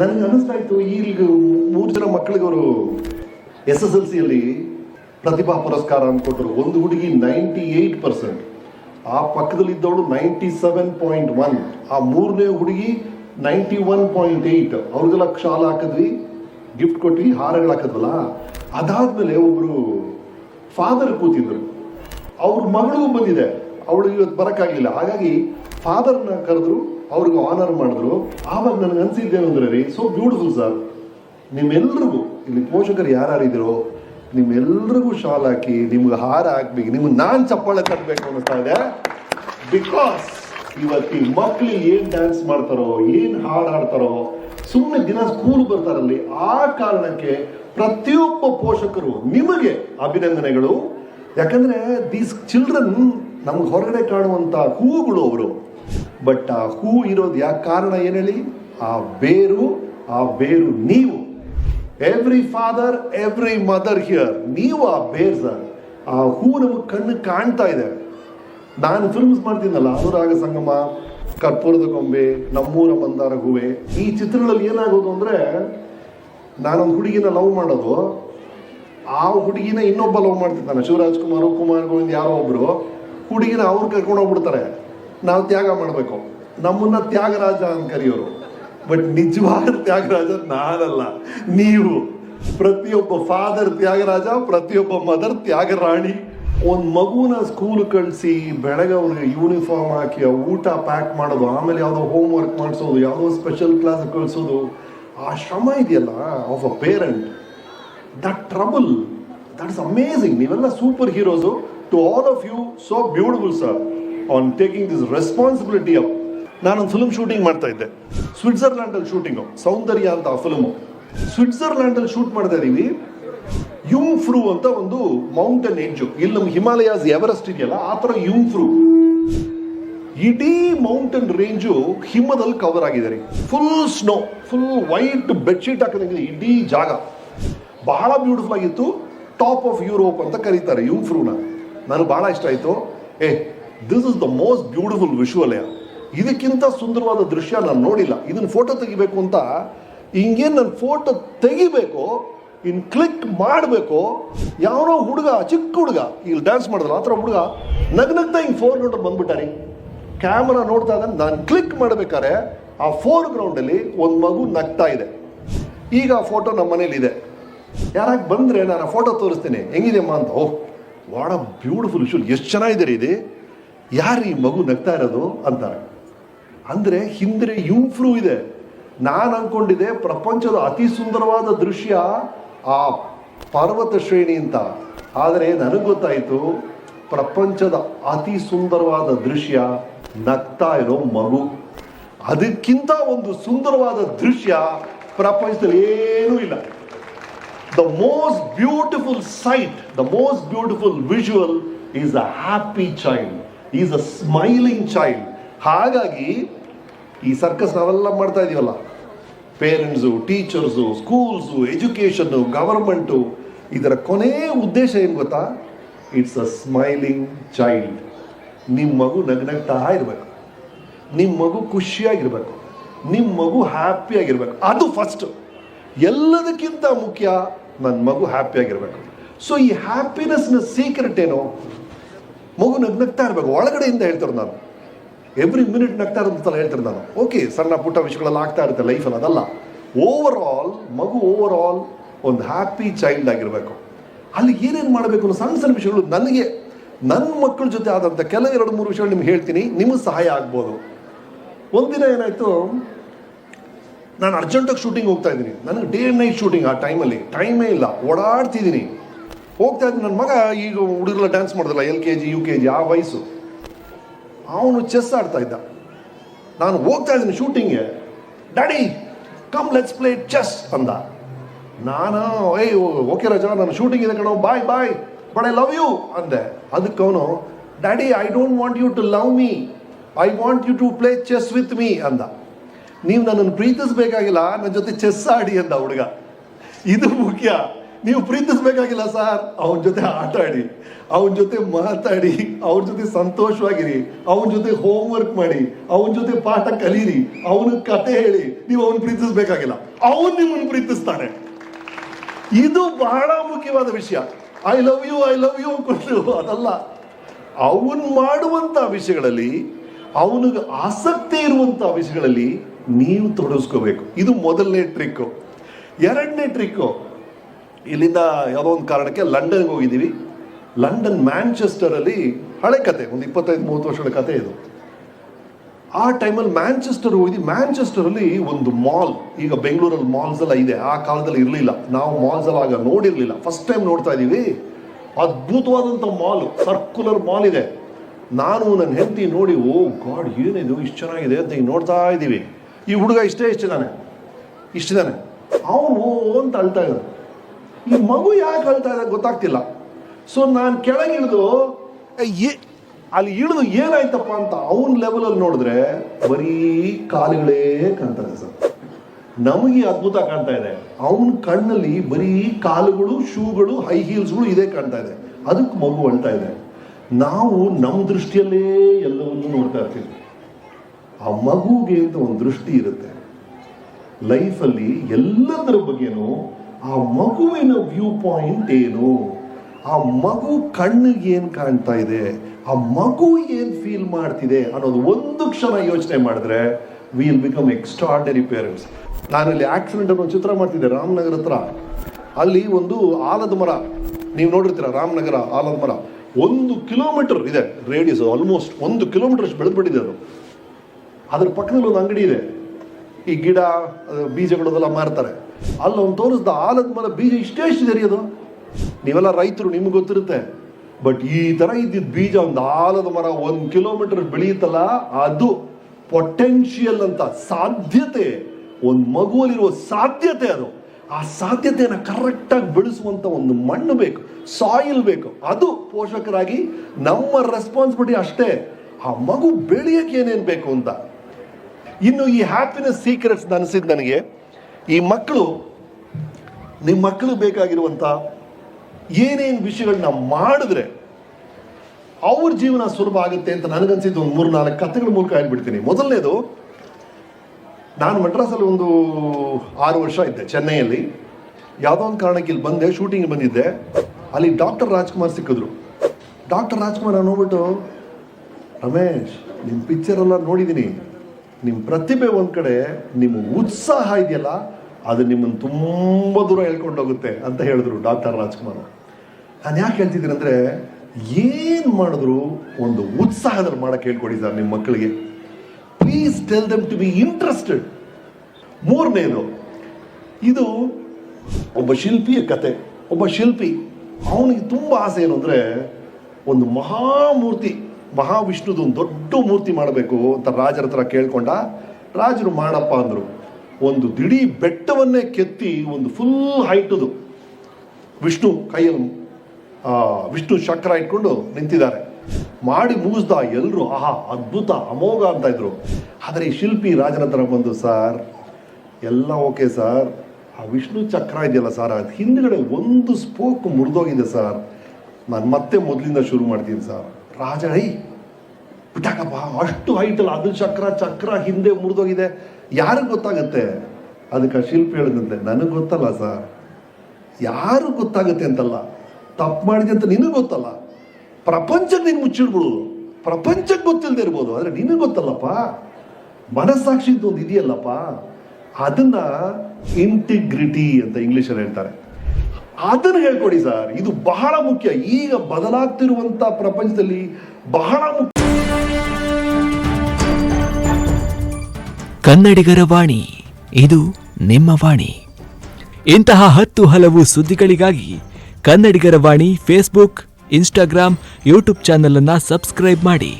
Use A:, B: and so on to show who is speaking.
A: ನನಗೆ ಅನಿಸ್ತಾ ಇತ್ತು ಈಗ ಮೂರು ಜನ ಮಕ್ಕಳಿಗೆ ಅವರು ಎಸ್ ಎಸ್ ಎಲ್ ಸಿಯಲ್ಲಿ ಪ್ರತಿಭಾ ಪುರಸ್ಕಾರ ಅಂದ್ಕೊಟ್ರು ಒಂದು ಹುಡುಗಿ ನೈಂಟಿ ಏಯ್ಟ್ ಪರ್ಸೆಂಟ್. ಆ ಪಕ್ಕದಲ್ಲಿದ್ದವಳು ನೈಂಟಿ ಸೆವೆನ್ ಪಾಯಿಂಟ್ ಒನ್. ಆ ಮೂರನೇ ಹುಡುಗಿ ನೈಂಟಿ ಒನ್ ಪಾಯಿಂಟ್ ಏಯ್ಟ್. ಅವ್ರಿಗೆಲ್ಲ ಶಾಲ ಹಾಕಿದ್ವಿ, ಗಿಫ್ಟ್ ಕೊಟ್ವಿ, ಹಾರಗಳು ಹಾಕಿದ್ವಲ್ಲ? ಅದಾದ್ಮೇಲೆ ಒಬ್ರು ಫಾದರ್ ಕೂತಿದ್ರು. ಅವ್ರ ಮಗಳಿಗೂ ಬಂದಿದೆ ಅವಳು ಇವತ್ತು ಬರೋಕ್ಕಾಗಲಿಲ್ಲ. ಹಾಗಾಗಿ ಫಾದರ್ನ ಕರೆದ್ರು ಅವ್ರಿಗೆ ಆನರ್ ಮಾಡಿದ್ರು. ಆವಾಗ ನನಗೆ ಅನಿಸಿದ್ದೇನೆಂದ್ರೆ ರೀ ಸೊ ಬ್ಯೂಟಿಫುಲ್ ಸರ್ ನಿಮ್ಮೆಲ್ರಿಗೂ, ಇಲ್ಲಿ ಪೋಷಕರು ಯಾರಿದ್ದೀರೋ ನಿಮ್ಮೆಲ್ರಿಗೂ ಶಾಲ್ ಹಾಕಿ, ನಿಮ್ಗೆ ಹಾರ ಹಾಕ್ಬೇಕು, ನಿಮ್ಗೆ ನಾನು ಚಪ್ಪಾಳೆ ಕಟ್ಟಬೇಕು ಅನ್ನಿಸ್ತಾ ಇದೆ. ಬಿಕಾಸ್ ಇವತ್ತಿ ಮಕ್ಕಳು ಏನ್ ಡ್ಯಾನ್ಸ್ ಮಾಡ್ತಾರೋ, ಏನ್ ಹಾಡು ಹಾಡ್ತಾರೋ ಸುಮ್ಮನೆ ದಿನ ಸ್ಕೂಲ್ ಬರ್ತಾರಲ್ಲಿ, ಆ ಕಾರಣಕ್ಕೆ ಪ್ರತಿಯೊಬ್ಬ ಪೋಷಕರು ನಿಮಗೆ ಅಭಿನಂದನೆಗಳು. ಯಾಕಂದ್ರೆ ದೀಸ್ ಚಿಲ್ಡ್ರನ್ ನಮ್ಗೆ ಹೊರಗಡೆ ಕಾಣುವಂತ ಹೂಗಳು ಅವರು. ಬಟ್ ಆ ಹೂ ಇರೋದು? ಯಾಕೆ ಕಾರಣ ಏನು ಹೇಳಿ ಆ ಬೇರು ಆ ಬೇರು ನೀವು. Every father every mother here ನೀವು ಆ ಬೇರ್ ಸರ್ ಆ ಹೂ ನಮಗೆ ಕಣ್ಣು ಕಾಣ್ತಾ ಇದೆ. ನಾನು ಫಿಲ್ಮ್ಸ್ ಮಾಡ್ತೀನಲ್ಲ, ಅನುರಾಗ ಸಂಗಮ, ಕರ್ಪೂರದ ಗೊಂಬೆ ನಮ್ಮೂರ ಮಂದಾರ ಹೂವೆ. ಈ ಚಿತ್ರಗಳಲ್ಲಿ ಏನಾಗೋದು ಅಂದರೆ, ನಾನೊಂದು ಹುಡುಗಿನ ಲವ್ ಮಾಡೋದು. ಆ ಹುಡುಗಿನ ಇನ್ನೊಬ್ಬ ಲವ್ ಮಾಡ್ತಿದ್ದಾನೆ ಶಿವರಾಜ್ ಕುಮಾರ್ ಕುಮಾರ್ ಗೋವಿಂದ್, ಯಾರೋ ಒಬ್ರು. ಹುಡುಗಿನ ಅವ್ರು ಕರ್ಕೊಂಡು ಹೋಗ್ಬಿಡ್ತಾರೆ. ನಾವು ತ್ಯಾಗ ಮಾಡಬೇಕು. ನಮ್ಮನ್ನ ತ್ಯಾಗರಾಜ ಅಂತ ಕರೆಯೋರು. ಬಟ್ ನಿಜವಾದ ತ್ಯಾಗರಾಜ ನಾನಲ್ಲ. ನೀವು ಪ್ರತಿಯೊಬ್ಬ ಫಾದರ್ ತ್ಯಾಗರಾಜ, ಪ್ರತಿಯೊಬ್ಬ ಮದರ್ ತ್ಯಾಗರಾಣಿ. ಒಂದು ಮಗುನ ಸ್ಕೂಲ್ ಕಳಿಸಿ ಬೆಳಗ್ಗೆ ಅವ್ರಿಗೆ ಯೂನಿಫಾರ್ಮ್ ಹಾಕಿ ಊಟ ಪ್ಯಾಕ್ ಮಾಡೋದು, ಆಮೇಲೆ ಯಾವುದೋ ಹೋಮ್ ವರ್ಕ್ ಮಾಡಿಸೋದು, ಯಾವುದೋ ಸ್ಪೆಷಲ್ ಕ್ಲಾಸ್ ಕಳಿಸೋದು. ಆ ಶ್ರಮ ಇದೆಯಲ್ಲ of a parent that trouble that is amazing ನೀವೆಲ್ಲ super heroes to all of you so beautiful sir on taking this responsibility up ನಾನೊಂದು ಫಿಲ್ಮ್ ಶೂಟಿಂಗ್ ಮಾಡ್ತಾ ಇದ್ದೆ. ಸ್ವಿಟ್ಜರ್ಲ್ಯಾಂಡಲ್ಲಿ ಶೂಟಿಂಗು ಸೌಂದರ್ಯ ಅಂತ ಆ ಫಿಲ್ಮು ಸ್ವಿಟ್ಜರ್ಲ್ಯಾಂಡಲ್ಲಿ ಶೂಟ್ ಮಾಡ್ತಾ ಇದೀವಿ. ಯುಮ್ ಫ್ರೂ ಅಂತ ಒಂದು ಮೌಂಟೇನ್ ಏಜು ಇಲ್ಲಿ ನಮ್ಮ ಹಿಮಾಲಯಾಸ್ ಎವರೆಸ್ಟ್ ಇದೆಯಲ್ಲ, ಆ ಥರ ಯುಮ್ ಫ್ರೂ ಇಡೀ ಮೌಂಟೇನ್ ರೇಂಜು ಹಿಮದಲ್ಲಿ ಕವರ್ ಆಗಿದೆ ರೀ full snow full white bedsheet ಹಾಕಿದಂಗೆ ಇಡೀ ಜಾಗ. ಬಹಳ ಬ್ಯೂಟಿಫುಲ್ ಆಗಿತ್ತು. ಟಾಪ್ ಆಫ್ ಯುರೋಪ್ ಅಂತ ಕರೀತಾರೆ ಯುಂಫ್ರೂನ ನನಗೆ ಬಹಳ ಇಷ್ಟ ಆಯಿತು. ಏ this is the most beautiful ವಿಶ್ವಲಯ ಇದಕ್ಕಿಂತ ಸುಂದರವಾದ ದೃಶ್ಯ ನಾನು ನೋಡಿಲ್ಲ. ಇದನ್ನು ಫೋಟೋ ತೆಗಿಬೇಕು ಅಂತ ಹಿಂಗೇನು ನಾನು ಫೋಟೋ ತೆಗಿಬೇಕು ಇನ್ನು ಕ್ಲಿಕ್ ಮಾಡಬೇಕು. ಯಾವನೋ ಹುಡುಗ ಚಿಕ್ಕ ಹುಡುಗ, ಇಲ್ಲಿ ಡ್ಯಾನ್ಸ್ ಮಾಡಿದ್ರು ಆ ಥರ ಹುಡುಗ ನಗ್ನಗ್ತಾ ಹಿಂಗೆ ಫೋನ್ ಗ್ರೌಂಡ್ ಬಂದ್ಬಿಟ್ಟಾರಿ. ಕ್ಯಾಮ್ರಾ ನೋಡ್ತಾ ಇದ್ದಾನೆ, ನಾನು ಕ್ಲಿಕ್ ಮಾಡಬೇಕಾದ್ರೆ ಆ ಫೋರ್ ಗ್ರೌಂಡಲ್ಲಿ ಒಂದು ಮಗು ನಗ್ತಾ ಇದೆ. ಈಗ ಆ ಫೋಟೋ ನಮ್ಮ ಮನೇಲಿ ಇದೆ. ಯಾರಾಗ ಬಂದರೆ ನಾನು ಆ ಫೋಟೋ ತೋರಿಸ್ತೀನಿ. ಹೆಂಗಿದೆಯಮ್ಮ ಅಂತ. ಓಹ್, ವಾಡ ಬ್ಯೂಟಿಫುಲ್ ವಿಷುವಲ್ ಎಷ್ಟು ಚೆನ್ನಾಗಿದೆ ರೀ ಇದು. ಯಾರು ಈ ಮಗು ನಗ್ತಾ ಇರೋದು ಅಂತಾರೆ ಅಂದರೆ ಹಿಂದೆ ಯೂಫ್ರೂ ಇದೆ. ನಾನು ಅಂದ್ಕೊಂಡಿದ್ದೆ ಪ್ರಪಂಚದ ಅತಿ ಸುಂದರವಾದ ದೃಶ್ಯ ಆ ಪರ್ವತ ಶ್ರೇಣಿ ಅಂತ. ಆದರೆ ನನಗೆ ಗೊತ್ತಾಯಿತು ಪ್ರಪಂಚದ ಅತಿ ಸುಂದರವಾದ ದೃಶ್ಯ ನಗ್ತಾ ಇರೋ ಮಗು. ಅದಕ್ಕಿಂತ ಒಂದು ಸುಂದರವಾದ ದೃಶ್ಯ ಪ್ರಪಂಚದಲ್ಲಿ ಏನೂ ಇಲ್ಲ. The most beautiful sight the most beautiful visual is a happy child, is a smiling child ಹಾಗಾಗಿ ಈ ಸರ್ಕಸ್ ನಾವೆಲ್ಲ ಮಾಡ್ತಾ ಇದೀವಲ್ಲ. Parents teachers schools education government ಇದರ ಕೊನೆಯ ಉದ್ದೇಶ ಏನು ಗೊತ್ತಾ? ಇಟ್ಸ್ ಅ ಸ್ಮೈಲಿಂಗ್ ಚೈಲ್ಡ್ ನಿಮ್ಮ ಮಗು ನಗ್ನಗ್ತಾ ಇರಬೇಕು. ನಿಮ್ಮ ಮಗು ಖುಷಿಯಾಗಿರ್ಬೇಕು. ನಿಮ್ಮ ಮಗು ಹ್ಯಾಪಿಯಾಗಿರ್ಬೇಕು ಅದು ಫಸ್ಟ್ ಎಲ್ಲದಕ್ಕಿಂತ ಮುಖ್ಯ ನನ್ನ ಮಗು ಹ್ಯಾಪಿಯಾಗಿರ್ಬೇಕು ಸೊ ಈ ಹ್ಯಾಪಿನೆಸ್ನ ಸೀಕ್ರೆಟ್ ಏನು? ಮಗು ನಗ್ನಗ್ತಾ ಇರಬೇಕು. ಒಳಗಡೆಯಿಂದ ಹೇಳ್ತಾರೆ ನಾನು. ಎವ್ರಿ ಮಿನಿಟ್ ನಗ್ತಾ ಇರೋದಂತೆಲ್ಲ ಹೇಳ್ತಾರೆ ನಾನು. ಓಕೆ ಸಣ್ಣ ಪುಟ್ಟ ವಿಷಯಗಳೆಲ್ಲ ಆಗ್ತಾ ಇರುತ್ತೆ ಲೈಫಲ್ಲಿ ಅದಲ್ಲ. ಓವರ್ ಆಲ್ ಮಗು ಓವರ್ ಆಲ್ ಒಂದು ಹ್ಯಾಪಿ ಚೈಲ್ಡ್ ಆಗಿರಬೇಕು. ಅಲ್ಲಿ ಏನೇನು ಮಾಡಬೇಕು ಅನ್ನೋ ಸಣ್ಣ ಸಣ್ಣ ವಿಷಯಗಳು ನನಗೆ ನನ್ನ ಮಕ್ಕಳ ಜೊತೆ ಆದಂಥ ಕೆಲವು ಎರಡು ಮೂರು ವಿಷಯಗಳು ನಿಮ್ಗೆ ಹೇಳ್ತೀನಿ. ನಿಮಗೆ ಸಹಾಯ ಆಗ್ಬೋದು. ಒಂದಿನ ಏನಾಯಿತು, ನಾನು ಅರ್ಜೆಂಟಾಗಿ ಶೂಟಿಂಗ್ ಹೋಗ್ತಾ ಇದ್ದೀನಿ. ನನಗೆ ಡೇ ಆ್ಯಂಡ್ ನೈಟ್ ಶೂಟಿಂಗ್ ಆ ಟೈಮಲ್ಲಿ ಟೈಮೇ ಇಲ್ಲ. ಓಡಾಡ್ತಿದ್ದೀನಿ. ಹೋಗ್ತಾ ಇದ್ದೀನಿ ನನ್ನ ಮಗ ಈಗ ಹುಡುಗರೆಲ್ಲ ಡ್ಯಾನ್ಸ್ ಮಾಡೋದಿಲ್ಲ L K G U K G ಆ ವಯಸ್ಸು. ಅವನು ಚೆಸ್ ಆಡ್ತಾ ಇದ್ದ. ನಾನು ಹೋಗ್ತಾ ಇದ್ದೀನಿ ಶೂಟಿಂಗ್ಗೆ daddy come let's play chess ಅಂದ. ನಾನು, ಏಯ್ ಓಕೆ ರಾಜ, ನಾನು ಶೂಟಿಂಗ್ ಇದೆ ಕಣೋ bye bye but I love you ಅಂದೆ. ಅದಕ್ಕೆ ಅವನು daddy I don't want you to love me I want you to play chess with me ಅಂದ. ನೀವು ನನ್ನನ್ನು ಪ್ರೀತಿಸಬೇಕಾಗಿಲ್ಲ, ನನ್ನ ಜೊತೆ ಚೆಸ್ ಆಡಿ ಅಂದ ಹುಡುಗ. ಇದು ಮುಖ್ಯ. ನೀವು ಪ್ರೀತಿಸ್ಬೇಕಾಗಿಲ್ಲ ಸರ್. ಅವನ ಜೊತೆ ಆಟ ಆಡಿ ಅವನ ಜೊತೆ ಮಾತಾಡಿ, ಅವ್ರ ಜೊತೆ ಸಂತೋಷವಾಗಿರಿ, ಅವನ ಜೊತೆ ಹೋಮ್ ವರ್ಕ್ ಮಾಡಿ, ಅವನ ಜೊತೆ ಪಾಠ ಕಲೀರಿ, ಅವನ ಕತೆ ಹೇಳಿ, ನೀವು ಅವನ್ ಪ್ರೀತಿಸ್ಬೇಕಾಗಿಲ್ಲ. ಅವನು ನಿಮ್ಮನ್ನು ಪ್ರೀತಿಸ್ತಾನೆ. ಇದು ಬಹಳ ಮುಖ್ಯವಾದ ವಿಷಯ. I love you I love you ಅಂತ ಅದಲ್ಲ. ಅವನು ಮಾಡುವಂತ ವಿಷಯಗಳಲ್ಲಿ, ಅವನಿಗೆ ಆಸಕ್ತಿ ಇರುವಂತ ವಿಷಯಗಳಲ್ಲಿ ನೀವು ತೊಡಗಿಸ್ಕೋಬೇಕು. ಇದು ಮೊದಲನೇ ಟ್ರಿಕ್ಕು ಎರಡನೇ ಟ್ರಿಕ್ಕು ಇಲ್ಲಿಂದ ಯಾವುದೋ ಒಂದು ಕಾರಣಕ್ಕೆ ಲಂಡನ್ಗೆ ಹೋಗಿದ್ದೀವಿ. ಲಂಡನ್ ಮ್ಯಾಂಚೆಸ್ಟರ್ ಅಲ್ಲಿ ಹಳೆ ಕತೆ, ಒಂದು ಇಪ್ಪತ್ತೈದು, ಮೂವತ್ತು ವರ್ಷದ ಕತೆ ಇದು. ಆ ಟೈಮಲ್ಲಿ ಮ್ಯಾಂಚೆಸ್ಟರ್ ಹೋಗಿದ್ವಿ. ಮ್ಯಾಂಚೆಸ್ಟರ್ ಅಲ್ಲಿ ಒಂದು ಮಾಲ್, ಈಗ ಬೆಂಗಳೂರಲ್ಲಿ ಮಾಲ್ಸ್ ಎಲ್ಲ ಇದೆ. ಆ ಕಾಲದಲ್ಲಿ ಇರಲಿಲ್ಲ. ನಾವು ಮಾಲ್ಸ್ ಎಲ್ಲ ಆಗ ನೋಡಿರ್ಲಿಲ್ಲ. ಫಸ್ಟ್ ಟೈಮ್ ನೋಡ್ತಾ ಇದೀವಿ ಅದ್ಭುತವಾದಂಥ ಮಾಲ್ ಸರ್ಕ್ಯುಲರ್ ಮಾಲ್ ಇದೆ. ನಾನು ನನ್ನ ಹೆಂಡತಿ ನೋಡಿ, ಓ ಗಾಡ್, ಏನಿದು? ಇಷ್ಟು ಚೆನ್ನಾಗಿದೆ ಅಂತ ಈಗ ನೋಡ್ತಾ ಇದ್ದೀವಿ. ಈ ಹುಡುಗ ಇಷ್ಟೇ ಇಷ್ಟಿದ್ದಾನೆ ಇಷ್ಟಿದ್ದಾನೆ ಅವನು ಅಂತ ಅಳ್ತಾ ಇದ್ದಾನೆ. ಈ ಮಗು ಯಾಕೆ ಅಳ್ತಾ ಇದೆ ಗೊತ್ತಾಗ್ತಿಲ್ಲ. ಸೊ ನಾನು ಕೆಳಗಿಳಿದು ಏ ಅಲ್ಲಿ ಇಳಿದು ಏನಾಯ್ತಪ್ಪ ಅಂತ ಅವನ ಲೆವೆಲಲ್ಲಿ ನೋಡಿದ್ರೆ ಬರೀ ಕಾಲುಗಳೇ ಕಾಣ್ತಾ ಇದೆ ಸರ್. ನಮಗೆ ಅದ್ಭುತ ಕಾಣ್ತಾ ಇದೆ. ಅವನ ಕಣ್ಣಲ್ಲಿ ಬರೀ ಕಾಲುಗಳು, ಶೂಗಳು ಹೈ ಹೀಲ್ಸ್ಗಳು ಇದೇ ಕಾಣ್ತಾ ಇದೆ. ಅದಕ್ಕೆ ಮಗು ಅಳ್ತಾ ಇದೆ. ನಾವು ನಮ್ಮ ದೃಷ್ಟಿಯಲ್ಲೇ ಎಲ್ಲವನ್ನು ನೋಡ್ತಾ ಇರ್ತೀವಿ. ಆ ಮಗುಗೆ ಅಂತ ಒಂದು ದೃಷ್ಟಿ ಇರುತ್ತೆ. ಲೈಫಲ್ಲಿ ಎಲ್ಲದರ ಬಗ್ಗೆನೂ ಆ ಮಗುವಿನ ವ್ಯೂ ಪಾಯಿಂಟ್ ಏನು? ಆ ಮಗು ಕಣ್ಣಿಗೆ ಏನು ಕಾಣ್ತಾ ಇದೆ? ಆ ಮಗು ಏನು ಫೀಲ್ ಮಾಡ್ತಿದೆ ಅನ್ನೋದು ಒಂದು ಕ್ಷಣ ಯೋಚನೆ ಮಾಡಿದ್ರೆ ವಿಲ್ ಬಿಕಮ್ ಎಕ್ಸ್ಟ್ರಾರ್ಡರಿ ಪೇರೆಂಟ್ಸ್ ನಾನಲ್ಲಿ ಆಕ್ಸಿಡೆಂಟ್ ಅನ್ನೋ ಚಿತ್ರ ಮಾಡ್ತಿದ್ದೆ ರಾಮನಗರ ಹತ್ರ. ಅಲ್ಲಿ ಒಂದು ಆಲದ ಮರ. ನೀವು ನೋಡಿರ್ತೀರ ರಾಮನಗರ ಆಲದ ಮರ? ಒಂದು ಕಿಲೋಮೀಟರ್ ಇದೆ ರೇಡಿಯಸ್ ಆಲ್ಮೋಸ್ಟ್ ಒಂದು ಕಿಲೋಮೀಟರ್ ಅಷ್ಟು ಬೆಳೆದ್ಬಿಟ್ಟಿದೆ ಅದು. ಅದ್ರ ಪಕ್ಕದಲ್ಲಿ ಒಂದು ಅಂಗಡಿ ಇದೆ. ಈ ಗಿಡ ಬೀಜಗಳದೆಲ್ಲ ಮಾರ್ತಾರೆ. ಅಲ್ಲಿ ಅವ್ನು ತೋರಿಸ್ದ ಆಲದ ಮರ ಬೀಜ ಇಷ್ಟೇ ಇಷ್ಟು ಅದು. ನೀವೆಲ್ಲ ರೈತರು, ನಿಮ್ಗೆ ಗೊತ್ತಿರುತ್ತೆ. ಬಟ್ ಈ ಥರ ಇದ್ದಿದ್ದ ಬೀಜ ಒಂದು ಆಲದ ಮರ ಒಂದು ಕಿಲೋಮೀಟರ್ ಬೆಳೆಯುತ್ತಲ್ಲ, ಅದು ಪೊಟೆನ್ಷಿಯಲ್ ಅಂತ ಸಾಧ್ಯತೆ, ಒಂದು ಮಗುವಲ್ಲಿರುವ ಸಾಧ್ಯತೆ ಅದು. ಆ ಸಾಧ್ಯತೆಯನ್ನು ಕರೆಕ್ಟಾಗಿ ಬೆಳೆಸುವಂತ ಒಂದು ಮಣ್ಣು ಬೇಕು ಸಾಯಿಲ್ ಬೇಕು. ಅದು ಪೋಷಕರಾಗಿ ನಮ್ಮ ರೆಸ್ಪಾನ್ಸಿಬಿಲಿಟಿ ಅಷ್ಟೇ. ಆ ಮಗು ಬೆಳೆಯಕ್ಕೆ ಏನೇನು ಬೇಕು ಅಂತ. ಇನ್ನು ಈ ಹ್ಯಾಪಿನೆಸ್ ಸೀಕ್ರೆಟ್ಸ್ ಅನಿಸಿದ್ದು ನನಗೆ ಈ ಮಕ್ಕಳು ನಿಮ್ಮ ಮಕ್ಕಳು ಬೇಕಾಗಿರುವಂಥ ಏನೇನು ವಿಷಯಗಳನ್ನ ಮಾಡಿದ್ರೆ ಅವ್ರ ಜೀವನ ಸುಲಭ ಆಗುತ್ತೆ ಅಂತ ನನಗನ್ಸಿದ್ದು ಒಂದು ಮೂರು ನಾಲ್ಕು ಕಥೆಗಳ ಮೂಲಕ ಹೇಳ್ಬಿಡ್ತೀನಿ. ಮೊದಲನೇದು, ನಾನು ಮಡ್ರಾಸಲ್ಲಿ ಒಂದು ಆರು ವರ್ಷ ಇದ್ದೆ ಚೆನ್ನೈಯಲ್ಲಿ. ಯಾವುದೋ ಒಂದು ಕಾರಣಕ್ಕೆ ಇಲ್ಲಿ ಬಂದೆ ಶೂಟಿಂಗ್ ಬಂದಿದ್ದೆ. ಅಲ್ಲಿ ಡಾಕ್ಟರ್ ರಾಜ್ಕುಮಾರ್ ಸಿಕ್ಕಿದ್ರು. ಡಾಕ್ಟರ್ ರಾಜ್ಕುಮಾರ್ ನೋಡ್ಬಿಟ್ಟು, ರಮೇಶ್ ನಿಮ್ಮ ಪಿಕ್ಚರ್ ಎಲ್ಲ ನೋಡಿದ್ದೀನಿ ನಿಮ್ಮ ಪ್ರತಿಭೆ ಒಂದು ಕಡೆ ನಿಮ್ಮ ಉತ್ಸಾಹ ಇದೆಯಲ್ಲ, ಅದು ನಿಮ್ಮನ್ನು ತುಂಬ ದೂರ ಹೇಳ್ಕೊಂಡೋಗುತ್ತೆ ಅಂತ ಹೇಳಿದ್ರು ಡಾಕ್ಟರ್ ರಾಜ್ಕುಮಾರ್ ನಾನು ಯಾಕೆ ಹೇಳ್ತಿದ್ದೀನಿ ಅಂದರೆ, ಏನು ಮಾಡಿದ್ರು ಒಂದು ಉತ್ಸಾಹದಲ್ಲಿ ಮಾಡಕ್ಕೆ ಹೇಳ್ಕೊಡಿ ಸರ್ ನಿಮ್ಮ ಮಕ್ಕಳಿಗೆ please tell them to be interested ಮೂರನೇದು, ಇದು ಒಬ್ಬ ಶಿಲ್ಪಿಯ ಕತೆ. ಒಬ್ಬ ಶಿಲ್ಪಿ, ಅವನಿಗೆ ತುಂಬ ಆಸೆ ಏನು ಅಂದರೆ, ಒಂದು ಮಹಾಮೂರ್ತಿ ಮಹಾವಿಷ್ಣುದು ಒಂದು ದೊಡ್ಡ ಮೂರ್ತಿ ಮಾಡಬೇಕು ಅಂತ ರಾಜರ ಹತ್ರ ಕೇಳ್ಕೊಂಡ, ರಾಜರು ಮಾಡಪ್ಪ ಅಂದರು. ಒಂದು ದಿಢೀ ಬೆಟ್ಟವನ್ನೇ ಕೆತ್ತಿ ಒಂದು ಫುಲ್ ಹೈಟದು ವಿಷ್ಣು ಕೈಯಲ್ಲಿ ವಿಷ್ಣು ಚಕ್ರ ಇಟ್ಕೊಂಡು ನಿಂತಿದ್ದಾರೆ. ಮಾಡಿ ಮುಗಿಸ್ದ ಎಲ್ಲರೂ ಆಹಾ, ಅದ್ಭುತ, ಅಮೋಘ ಅಂತ ಇದ್ರು. ಆದರೆ ಈ ಶಿಲ್ಪಿ ರಾಜನ ಹತ್ರ ಬಂದು, ಸರ್, ಎಲ್ಲ ಓಕೆ ಸರ್. ಆ ವಿಷ್ಣು ಚಕ್ರ ಇದೆಯಲ್ಲ ಸರ್, ಅದು ಹಿಂದ್ಗಡೆ ಒಂದು ಸ್ಪೋಕ್ ಮುರಿದೋಗಿದೆ ಸರ್. ನಾನು ಮತ್ತೆ ಮೊದಲಿಂದ ಶುರು ಮಾಡ್ತೀನಿ ಸರ್. ರಾಜ ಐ ಬಿಟ್ಟಾಕಪ್ಪ, ಅಷ್ಟು ಹೈಟಲ್ಲ ಅದು ಚಕ್ರ ಚಕ್ರ ಹಿಂದೆ ಮುರಿದೋಗಿದೆ. ಯಾರಿಗೆ ಗೊತ್ತಾಗುತ್ತೆ? ಅದಕ್ಕೆ ಶಿಲ್ಪಿ ಹೇಳಿದಂತೆ, ನನಗೆ ಗೊತ್ತಲ್ಲ ಸರ್. ಯಾರು ಗೊತ್ತಾಗುತ್ತೆ ಅಂತಲ್ಲ? ತಪ್ಪು ಮಾಡಿದೆ ಅಂತ ನಿನಗೆ ಗೊತ್ತಲ್ಲ? ಪ್ರಪಂಚಕ್ಕೆ ನೀನು ಮುಚ್ಚಿಡ್ಬಿಡು. ಪ್ರಪಂಚಕ್ಕೆ ಗೊತ್ತಿಲ್ಲದೆ ಇರ್ಬೋದು. ಆದರೆ ನಿನಗೆ ಗೊತ್ತಲ್ಲಪ್ಪ. ಮನಸ್ಸಾಕ್ಷಿ ಅಂತ ಒಂದು ಇದೆಯಲ್ಲಪ್ಪ. ಅದನ್ನ ಇಂಟಿಗ್ರಿಟಿ ಅಂತ ಇಂಗ್ಲೀಷಲ್ಲಿ ಹೇಳ್ತಾರೆ. ಅದನ್ನು ಹೇಳ್ಕೊಡಿ ಸರ್. ಇದು ಬಹಳ ಮುಖ್ಯ. ಈಗ ಬದಲಾಗ್ತಿರುವಂತ ಪ್ರಪಂಚದಲ್ಲಿ ಬಹಳ ಮುಖ್ಯ.
B: ಕನ್ನಡಿಗರ ವಾಣಿ, ಇದು ನಿಮ್ಮ ವಾಣಿ. ಇಂತಹ ಹತ್ತು ಹಲವು ಸುದ್ದಿಗಳಿಗಾಗಿ ಕನ್ನಡಿಗರ ವಾಣಿ ಫೇಸ್ಬುಕ್ ಇನ್ಸ್ಟಾಗ್ರಾಮ್ ಯೂಟ್ಯೂಬ್ ಚಾನೆಲ್ ಅನ್ನ ಸಬ್ಸ್ಕ್ರೈಬ್ ಮಾಡಿ.